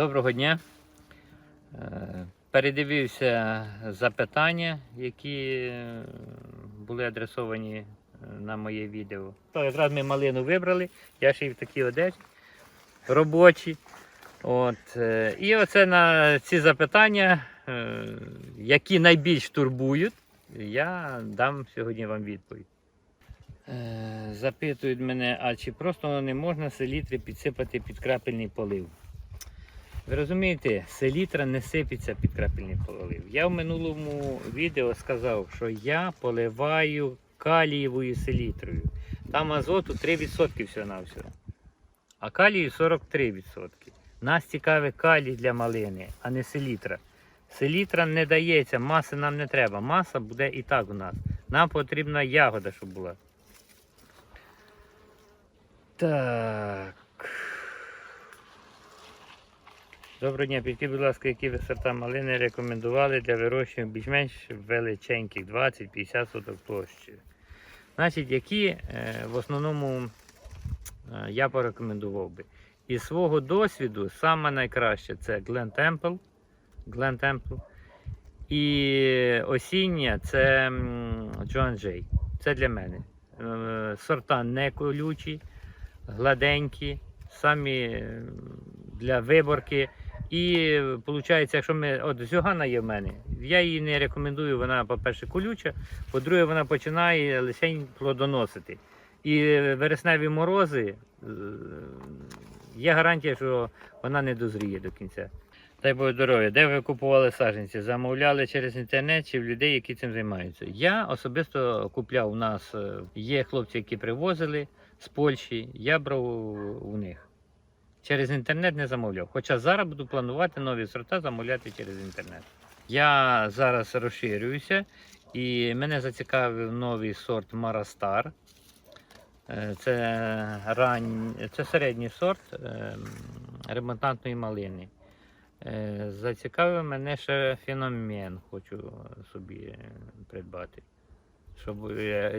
Доброго дня. Е, Передивився запитання, які е, були адресовані е, на моє відео. То якраз ми малину вибрали, я ще й в такій одежі робочі. От, і оце на ці запитання, які найбільш турбують, я дам сьогодні вам відповідь. Запитують мене, а чи просто не можна селітри підсипати під крапельний полив? Ви розумієте, селітра не сипеться під крапельний полив. Я в минулому відео сказав, що я поливаю калієвою селітрою. Там азоту 3% всього на всього. А калію 43%. Нас цікавить калій для малини, а не селітра. Селітра не дається, маси нам не треба. Маса буде і так у нас. Нам потрібна ягода, щоб була. Так. Доброго дня, підкажіть, будь ласка, які ви сорта малини рекомендували для вирощування більш-менш величеньких 20-50 соток площі. Значить, які е, в основному е, я порекомендував би. Із свого досвіду саме найкраще це Glen Temple. Glen Temple. І осіння це John Jay. Це для мене. Е, Сорта не колючі, гладенькі, самі для виборки. І виходить, якщо ми от зюгана є в мене, я її не рекомендую. Вона, по-перше, колюча, по-друге, вона починає лише плодоносити. І вересневі морози е, є гарантія, що вона не дозріє до кінця. Дай Боже здоров'я, де ви купували саджанці? Замовляли через інтернет чи в людей, які цим займаються? Я особисто купляв у нас, е, є хлопці, які привозили з Польщі, я брав у них. Через інтернет не замовляв. Хоча зараз буду планувати нові сорта замовляти через інтернет. Я зараз розширююся і мене зацікавив новий сорт Марастар. Е, Це, рань... Це середній сорт е, ремонтантної малини. Е, Зацікавив мене ще феномен, хочу собі придбати. Щоб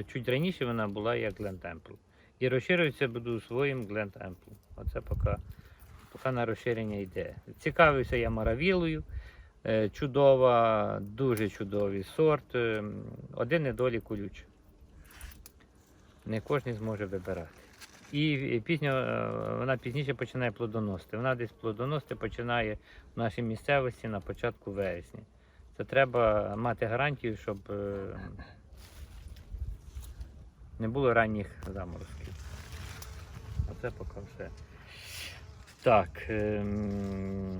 чуть раніше вона була як Temple. І розширюватися буду своїм Glen Temple. Оце поки, поки на розширення йде. Цікавився я маравілою. Е, Чудова, дуже чудовий сорт. Е, Один недолік колючий. Не кожен зможе вибирати. І пізньо, е, вона пізніше починає плодоносити. Вона десь плодоносити починає в нашій місцевості на початку вересня. Це треба мати гарантію, щоб не було ранніх заморозків. Оце поки все. Так. ем,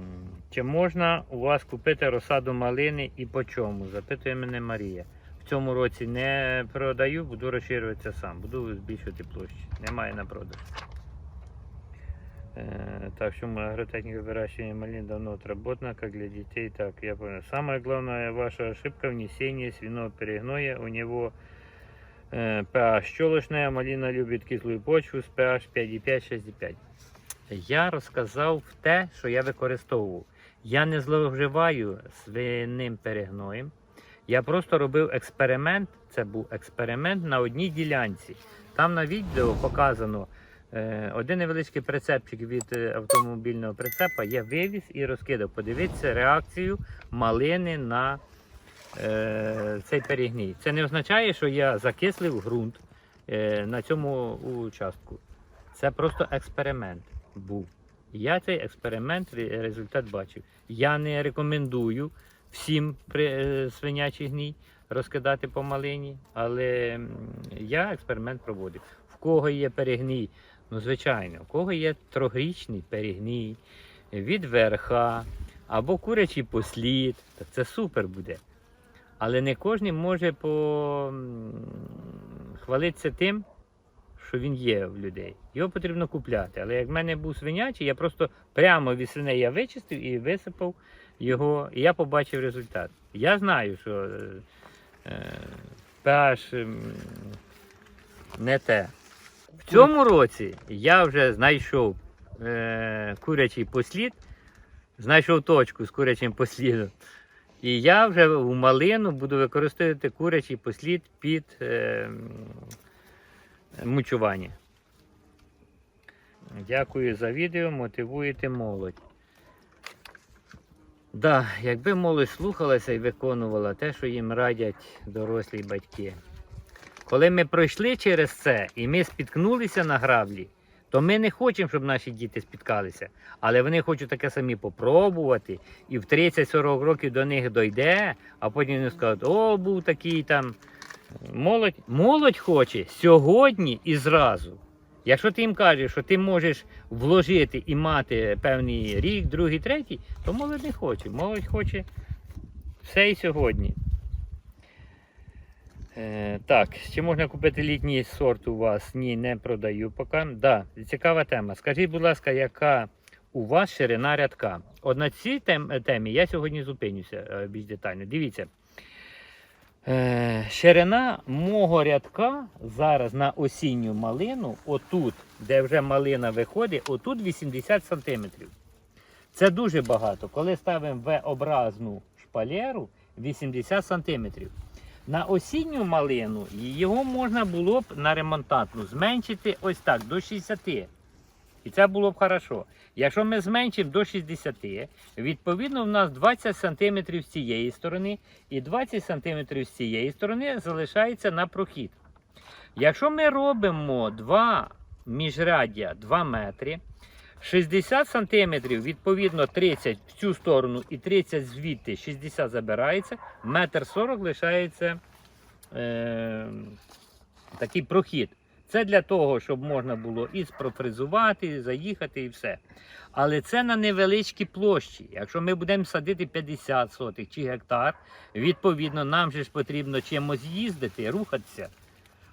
Чи можна у вас купити розсаду малини і по чому? Запитує мене Марія. В цьому році не продаю, буду розширюватися сам, буду збільшувати площі. Немає на продаж. Э, Так, что мы агротехника выращивания малин давно отработана, как для детей, так я понял. Самая главная ваша ошибка внесение свиного перегноя. У него э, pH щелочная, малина любит кислую почву з pH 5,5-6,5. Я розказав те, що я використовував. Я не зловживаю свиним перегноєм. Я просто робив експеримент. Це був експеримент на одній ділянці. Там на відео показано е, один невеличкий прицепчик від е, автомобільного прицепа. Я вивіз і розкидав. Подивіться реакцію малини на е, цей перегній. Це не означає, що я закислив ґрунт е, на цьому участку. Це просто експеримент був. Я цей експеримент ре- результат бачив. Я не рекомендую всім при, е, свинячий гній розкидати по малині, але я експеримент проводив. В кого є перегній? Ну, звичайно, в кого є трьохрічний перегній від верха або курячий послід, то це супер буде. Але не кожен може по... хвалитися тим, що він є в людей. Його потрібно купляти. Але як в мене був свинячий, я просто прямо від свиней я вичистив і висипав його, і я побачив результат. Я знаю, що е, е, pH не те. В цьому році я вже знайшов е, курячий послід, знайшов точку з курячим послідом. І я вже в малину буду використовувати курячий послід під е, м, мульчування. Дякую за відео, мотивуєте молодь. Да, якби молодь слухалася і виконувала те, що їм радять дорослі батьки. Коли ми пройшли через це і ми спіткнулися на граблі, то ми не хочемо, щоб наші діти спіткалися. Але вони хочуть таке самі попробувати, і в 30-40 років до них дойде, а потім вони скажуть, о, був такий там. Молодь, молодь хоче сьогодні і зразу. Якщо ти їм кажеш, що ти можеш вложити і мати певний рік, другий, третій, то молодь не хоче. Молодь хоче все і сьогодні. Е, так, чи можна купити літній сорт у вас? Ні, не продаю поки. Да, цікава тема. Скажіть, будь ласка, яка у вас ширина рядка? От на цій тем- темі я сьогодні зупинюся е, більш детально. Дивіться. Е, ширина мого рядка зараз на осінню малину, отут, де вже малина виходить, отут 80 см. Це дуже багато. Коли ставимо V-образну шпалеру 80 см. На осінню малину його можна було б на ремонтантну зменшити ось так до 60. І це було б хорошо. Якщо ми зменшимо до 60, відповідно в нас 20 см з цієї сторони і 20 см з цієї сторони залишається на прохід. Якщо ми робимо два міжряддя 2 метри, 60 см, відповідно 30 в цю сторону і 30 звідти, 60 забирається, метр 40 лишається е, такий прохід. Це для того, щоб можна було і спрофризувати, заїхати і все. Але це на невеличкій площі. Якщо ми будемо садити 50 сотих чи гектар, відповідно, нам же ж потрібно чимось їздити, рухатися.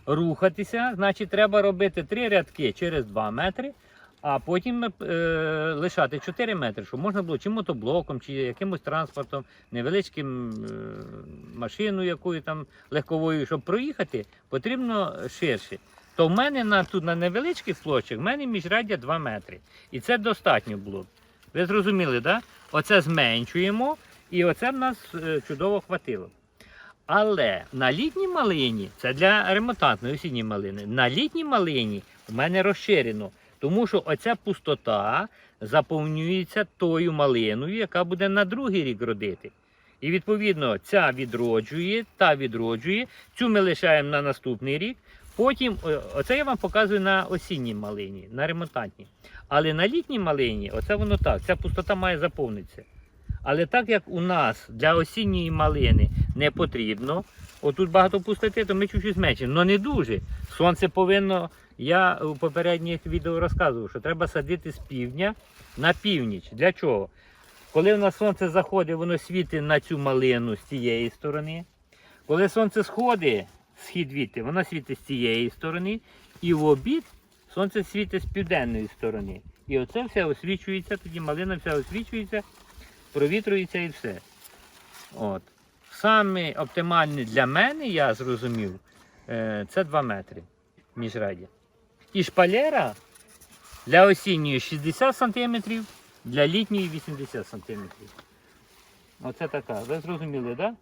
Рухатися, значить, треба робити три рядки через 2 метри, а потім е, лишати 4 метри, щоб можна було чи мотоблоком, чи якимось транспортом, невеличким е, машиною, якою там легковою, щоб проїхати, потрібно ширше. То в мене на, тут на невеличких площах в мене міжряддя 2 метри. І це достатньо було. Ви зрозуміли. Да? Оце зменшуємо, і оце в нас е, чудово хватило. Але на літній малині, це для ремонтантної осінньої малини, на літній малині в мене розширено, тому що оця пустота заповнюється тою малиною, яка буде на другий рік родити. І відповідно ця відроджує, та відроджує, цю ми лишаємо на наступний рік. Потім, оце я вам показую на осінній малині, на ремонтантній. Але на літній малині, оце воно так, ця пустота має заповнитися. Але так як у нас для осінньої малини не потрібно, отут багато пустоти, то ми чуть-чуть зменшимо. але не дуже. Сонце повинно, я у попередніх відео розказував, що треба садити з півдня на північ. Для чого? Коли в сонце заходить, воно світить на цю малину з цієї сторони. Коли сонце сходить, схід віти, воно світить з цієї сторони, і в обід сонце світить з південної сторони. І оце все освічується, тоді малина вся освічується, провітрується і все. От. Саме оптимальне для мене, я зрозумів, е, це 2 метри міжрадя. І шпалера для осінньої 60 см, для літньої 80 см. Оце така. Ви зрозуміли, так? Да?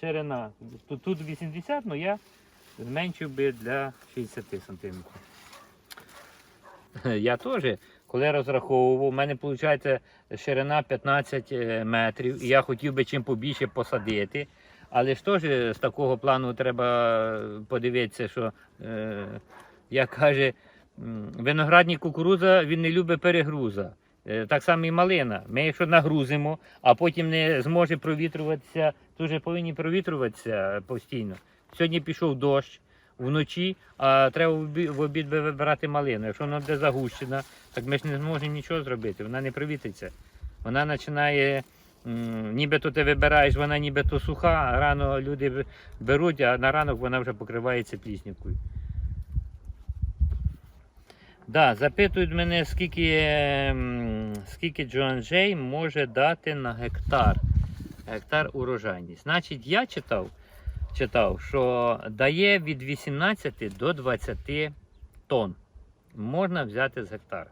Ширина. Тут, тут 80, але я зменшив би для 60 см. Я теж, коли розраховував, у мене виходить ширина 15 е, метрів, і я хотів би чим побільше посадити. Але ж теж з такого плану треба подивитися, що, е, як каже, м, виноградник кукурудза, він не любить перегруза. Е, Так само і малина. Ми якщо нагрузимо, а потім не зможе провітрюватися, вже повинні провітрюватися постійно. Сьогодні пішов дощ вночі, а треба в обід вибирати малину. Якщо вона буде загущена, так ми ж не зможемо нічого зробити. Вона не провітриться. Вона починає, нібито ти вибираєш, вона нібито суха, а рано люди беруть, а на ранок вона вже покривається пліснівкою. Да, запитують мене, скільки, скільки Джоан Джей може дати на гектар. Гектар урожайність. Значить, я читав, читав, що дає від 18 до 20 тонн. Можна взяти з гектара.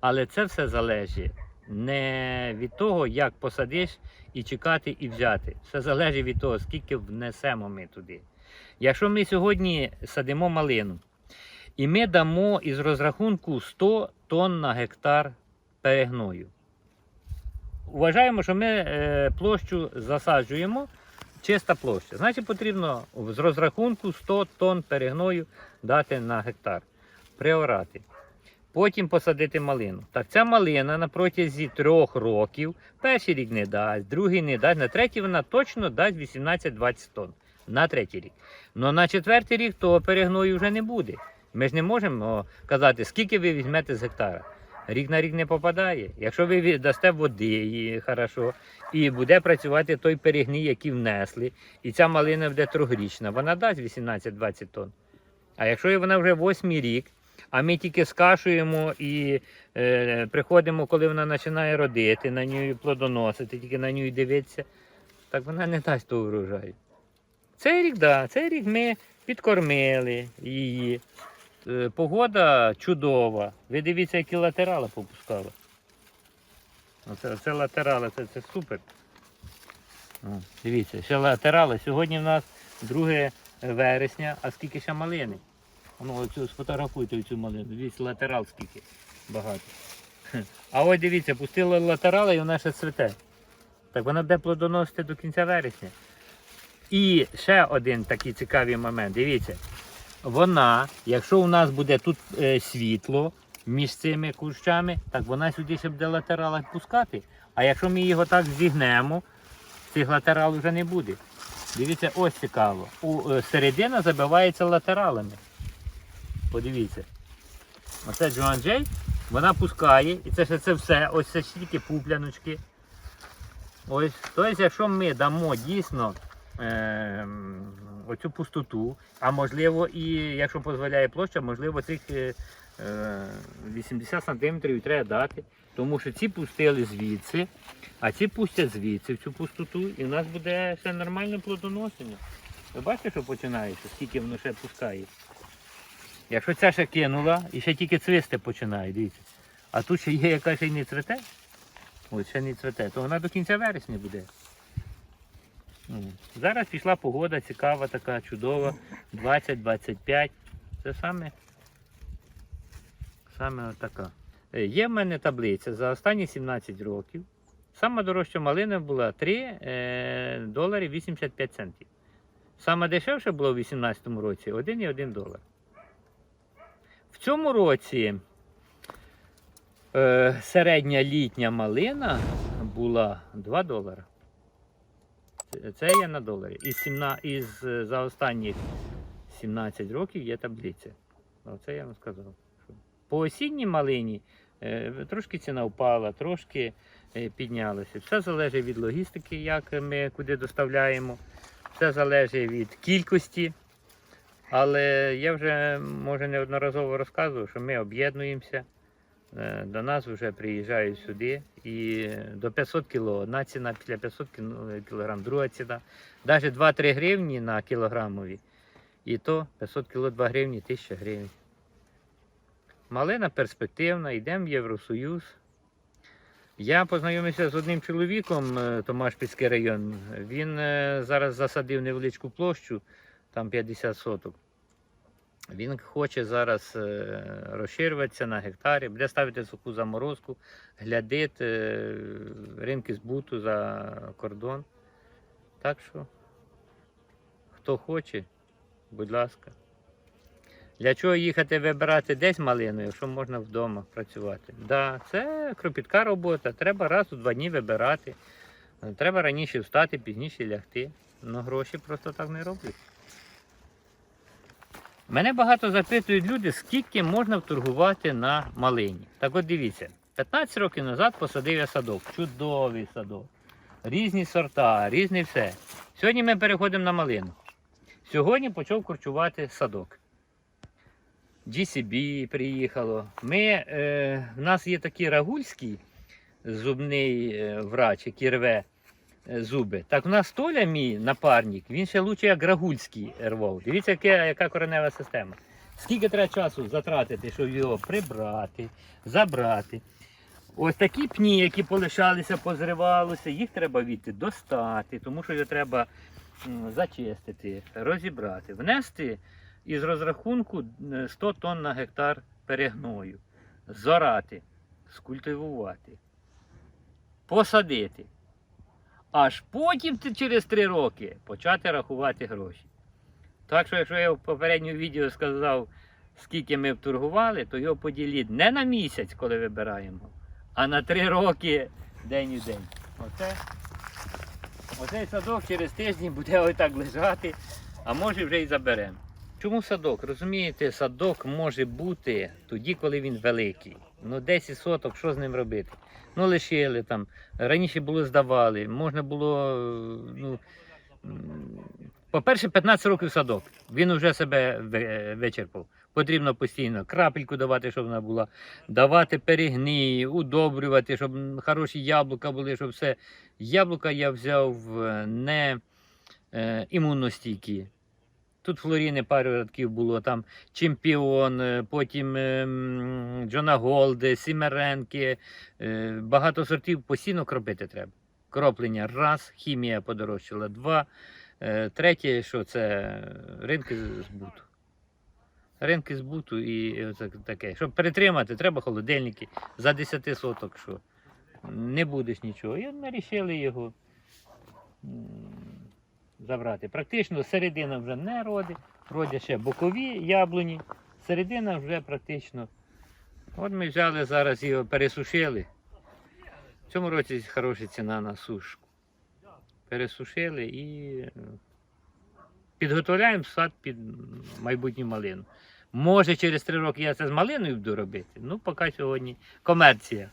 Але це все залежить не від того, як посадиш і чекати і взяти. Все залежить від того, скільки внесемо ми туди. Якщо ми сьогодні садимо малину, і ми дамо із розрахунку 100 тонн на гектар перегною. вважаємо, що ми е, площу засаджуємо, чиста площа. Значить, потрібно з розрахунку 100 тонн перегною дати на гектар, приорати. Потім посадити малину. Так, ця малина на протязі трьох років, перший рік не дасть, другий не дасть, на третій вона точно дасть 18-20 тонн. На третій рік. Ну на четвертий рік того перегною вже не буде. Ми ж не можемо казати, скільки ви візьмете з гектара. Рік на рік не попадає. Якщо ви ві- дасте води і хорошо, і буде працювати той перегній, який внесли, і ця малина буде трьохрічна, вона дасть 18-20 тонн. А якщо вона вже восьмий рік, а ми тільки скашуємо і е, приходимо, коли вона починає родити, на неї плодоносити, тільки на неї дивитися, так вона не дасть того врожаю. Цей рік, да, цей рік ми підкормили її. Е, Погода чудова. Ви дивіться, які латерали попускали. Оце, це латерали, це, це супер. Дивіться, ще латерали. Сьогодні в нас 2 вересня, а скільки ще малини. Ну, оцю сфотографуйте цю малину. Дивіться, латерал скільки багато. А ось дивіться, пустили латерали і вона ще цвіте. Так вона буде плодоносити до кінця вересня. І ще один такий цікавий момент. Дивіться, вона, якщо у нас буде тут е, світло між цими кущами, так вона сюди ще буде латерала пускати. А якщо ми його так зігнемо, цих латерал вже не буде. Дивіться, ось цікаво. У, е, середина забивається латералами. Подивіться. Оце Джоан Джей, вона пускає, і це ще це все, ось це тільки пупляночки. Ось, тобто, якщо ми дамо дійсно е, оцю пустоту, а можливо, і якщо дозволяє площа, можливо, цих е, е, 80 см треба дати. Тому що ці пустили звідси, а ці пустять звідси в цю пустоту, і в нас буде все нормальне плодоношення. Ви бачите, що починається, скільки воно ще пускає. Якщо ця ще кинула і ще тільки цвісти починає, дивіться. А тут ще є яка ще й не цвете, ось ще не цвете, то вона до кінця вересня буде. Зараз пішла погода цікава, така чудова. 20-25. Це саме, саме така. Е, Є в мене таблиця за останні 17 років. Сама дорожча малина була 3 е, долари 85 центів. Саме дешевше було у 2018 році 1,1 долар. В цьому році е, середня літня малина була 2 долари. Це- є на доларі. Із, 17, із за останні 17 років є таблиця. Оце я вам сказав. По осінній малині е, трошки ціна впала, трошки е, піднялася. Все залежить від логістики, як ми куди доставляємо. Все залежить від кількості. Але я вже може неодноразово розказував, що ми об'єднуємося. Е, До нас вже приїжджають сюди і до 500 кіло. Одна ціна після 500 кіл- кілограм, друга ціна. Навіть 2-3 гривні на кілограмові. І то 500 кіло 2 гривні, 1000 гривень. Малина перспективна, йдемо в Євросоюз. Я познайомився з одним чоловіком, е, Томашпільський район. Він е, зараз засадив невеличку площу, там 50 соток. Він хоче зараз е, розширюватися на гектарі, буде ставити суху заморозку, глядити е, ринки збуту за кордон. Так що, хто хоче, будь ласка. Для чого їхати вибирати десь малину, якщо можна вдома працювати? Да, це кропітка робота, треба раз у два дні вибирати. Треба раніше встати, пізніше лягти. Ну гроші просто так не роблять. Мене багато запитують люди, скільки можна вторгувати на малині. Так от дивіться, 15 років назад посадив я садок, чудовий садок. Різні сорта, різне все. Сьогодні ми переходимо на малину. Сьогодні почав курчувати садок. GCB приїхало. Ми, е, в нас є такий рагульський зубний е, врач, який рве зуби. Так у нас Толя, мій напарник, він ще лучше як рагульський рвав. Дивіться, яка, яка коренева система. Скільки треба часу затратити, щоб його прибрати, забрати. Ось такі пні, які полишалися, позривалися, їх треба відти достати, тому що його треба зачистити, розібрати, внести із розрахунку е, 100 тонн на гектар перегною, зорати, скультивувати. посадити. Аж потім через три роки почати рахувати гроші. Так що, якщо я в попередньому відео сказав, скільки ми вторгували, то його поділіть не на місяць, коли вибираємо, а на три роки день у день. Оце, оцей садок через тиждень буде отак лежати, а може вже й заберемо. Чому садок? Розумієте, садок може бути тоді, коли він великий. Ну 10 соток, що з ним робити? Ну, лишили там. Раніше було здавали, можна було. е, Ну, по-перше, 15 років садок. Він вже себе вичерпав. Потрібно постійно крапельку давати, щоб вона була, давати перегній, удобрювати, щоб хороші яблука були, щоб все. Яблука я взяв е, не е, імунностійкі. Тут флоріни пару рядків було, там чемпіон, е, потім е, Джона Голди, Сімеренки. е, Багато сортів постійно кропити треба. Кроплення раз, хімія подорожчала два. Третє, що це ринки збуту. Ринки збуту і таке. Щоб перетримати, треба холодильники за 10 соток, що не будеш нічого. І ми вирішили його забрати. Практично середина вже не родить, родять ще бокові яблуні, середина вже практично. От ми взяли зараз його пересушили. В цьому році хороша ціна на сушку. Пересушили і е, підготовляємо сад під майбутню малину. Може, через три роки я це з малиною буду робити. Ну, поки сьогодні комерція.